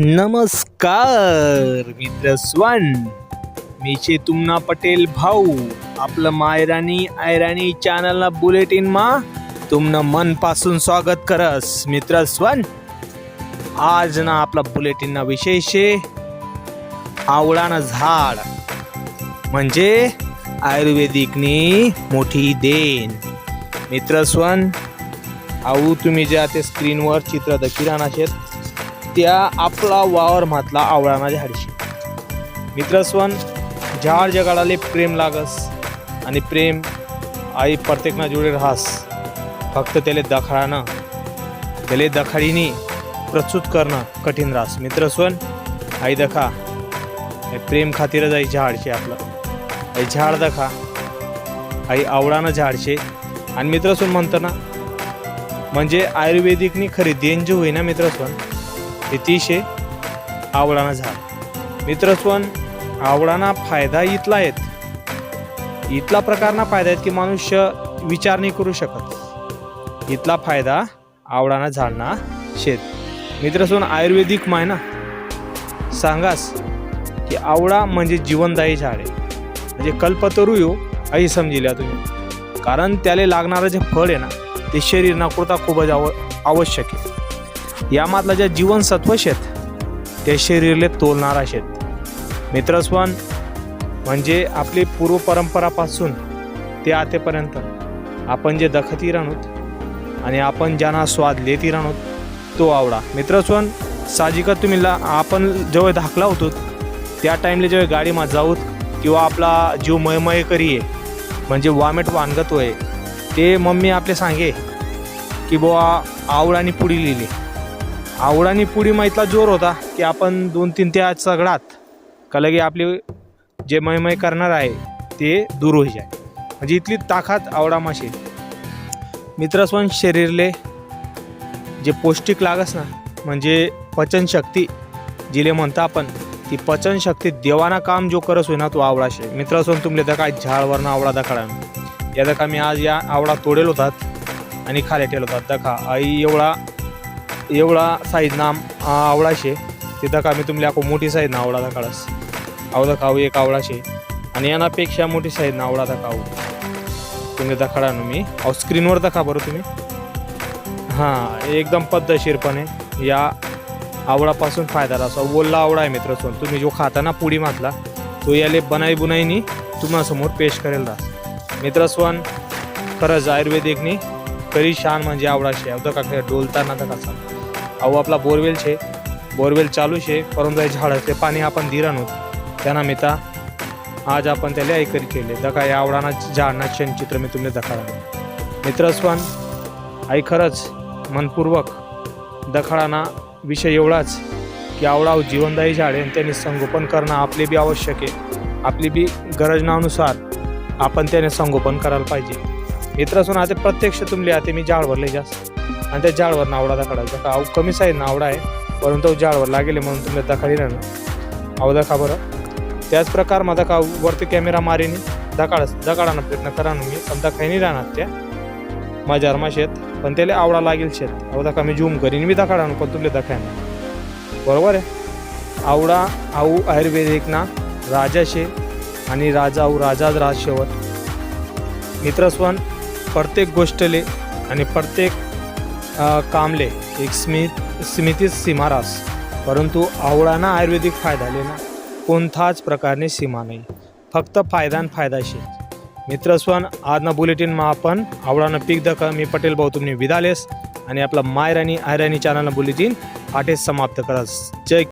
नमस्कार मित्र स्वान. मी छे तुमना पटेल भाऊ. आपलं मायरानी आयराणी चॅनलना बुलेटिनमा तुमनं मनपासून स्वागत करस मित्र स्वान. आज ना आपला बुलेटिनना विषय शे आवळानं झाड. म्हणजे आयुर्वेदिकनी मोठी देण. मित्र स्वन आऊ तुम्ही ज्या ते स्क्रीनवर चित्र दखिरान शेत त्या आपला वावर म्हटला आवळाना झाडशी मित्रस्वन झाड जगाडाले प्रेम लागस आणि प्रेम आई प्रत्येकना जोडे राहस. फक्त त्याले दखाडानं त्याले दखाडीनी प्रस्तुत करणं कठीण राहस मित्रस्वन आई दखा. हे प्रेम खातीरच आई झाडशे आपलं. आई झाड दखा. आई आवडानं झाडशे. आणि मित्रस्वन म्हणतं ना म्हणजे आयुर्वेदिकनी खरी देणजी होईना मित्रस्वन. अतिशय आवडाना झाड. मित्रस्वन आवडाना फायदा इथला आहेत. इथला प्रकारना फायदा आहेत की मनुष्य विचार नाही करू शकत. इथला फायदा आवडाना झाडना शेत. मित्रस्वन आयुर्वेदिक माय ना? सांगास की आवळा म्हणजे जीवनदायी झाड आहे. म्हणजे कल्पतरू यो अशी समजिल्या तुम्ही. कारण त्याला लागणारं जे फळ आहे ना ते शरीर नाकृता खूपच आव आवश्यक आहे. यामधला ज्या जीवनसत्व शेत ते शरीरले तोलणारा शेत. मित्रस्वन म्हणजे आपली पूर्व परंपरापासून ते आतेपर्यंत आपण जे दखती राहणूत आणि आपण ज्यांना स्वाद लेती राहणूत तो आवडा. मित्रस्वन साहजिकच तुम्ही ला आपण जेव्हा धाकला होतो त्या टाईमला जेव्हा गाडीमा जाऊत किंवा आपला जीव मयमय करी आहे म्हणजे वामेट वानगत होय ते मम्मी आपले सांगे की बुवा आवड आणि पुढी लिहिली. आवळानी पुडी इतला जोर होता की आपण दोन तीन त्या सगळात का लगे आपली जे मयमय करणार आहे ते दूर होई जाय. म्हणजे इथली ताकद आवडा माशी मित्रस्वन शरीरले जे पौष्टिक लागस ना म्हणजे पचनशक्ती जिले म्हणता आपण ती पचनशक्ती देवाना काम जो करस होईना तो आवडाशे. मित्रस्वन तुमले त्या काय झाडवरनं आवडा दखाडा या दखा मी आज या आवडा तोडेल होतात आणि खाले ठेवलं होतात. दखा आई एवढा एवढा साईज ना आवडा शे ते दखा मी तुमले आखो मोठी साईज ना आवडा दाखडास आवडा खाऊ एक आवडाशे आणि यानापेक्षा मोठी साईज ना आवडा दाखाऊ तुम्ही दखाडा ना मी. अहो स्क्रीनवर दाखा बरं तुम्ही. हां एकदम पद्धतशीरपणे या आवडापासून फायदा असा ओल्ला आवडा आहे मित्र सोन. तुम्ही जो खाताना पुडी मातला तो याले बनाई बुनाईनी तुम्हासमोर पेश करेल राहा मित्रस्वन खरंच आयुर्वेदिकनी तरी शान म्हणजे आवडाशी शे का डोलताना तर कसा अहो आपला बोरवेल छे बोरवेल चालू शे. परंतु हे झाड. ते पाणी आपण दिरा नव्हतं. त्यांना मिता आज आपण त्याला ऐकरी केले. दका या आवडाना झाडना चित्र मी तुम्ही दखाडा मित्रस्वन आई खरंच मनपूर्वक दखाडाना विषय एवढाच की आवडाव जीवनदायी झाड आणि त्यांनी संगोपन करणं आपले बी आवश्यक आहे. आपली बी गरजनानुसार आपण त्याने संगोपन करायला पाहिजे. मित्रासून आता प्रत्यक्ष तुमले आता मी झाडवर लय जास्त. आणि त्या झाडवर नावडा दाखडायचा का अहो कमीच आहे नावडा आहे. परंतु जाळवर लागेले म्हणून तुम्ही दाखाडी राहणं अहो दाखा बरं. त्याच प्रकार माझा का वरती कॅमेरा मारीने दकाड दकाडाना प्रयत्न करा मी. पण नाही राहणार त्या. माझ्या अरमा शेत पण त्याला आवडा लागेल शेत. अहो दाखा मी झूम करीन मी दाखाडा पण तुमले दाखाय बरोबर आहे? आवडा आऊ आयुर्वेदिक ना राजा शे आणि राजा आऊ राजाच राज शेवट मित्रस्वन प्रत्येक गोष्टले आणि प्रत्येक कामले एक स्मित स्मितीच सीमा रास. परंतु आवळाना आयुर्वेदिक फायदाले ना कोणताच प्रकारने सीमा नाही. फक्त फायदा आणि फायदाशी मित्रस्वन आजना बुलेटिनमा आपण आवळानं पीक दख मी पटेल भाऊ तुम्ही विदालेस आणि आपला मायराणी आयराणी चॅनलनं बुलेटिन आठेच समाप्त करस जय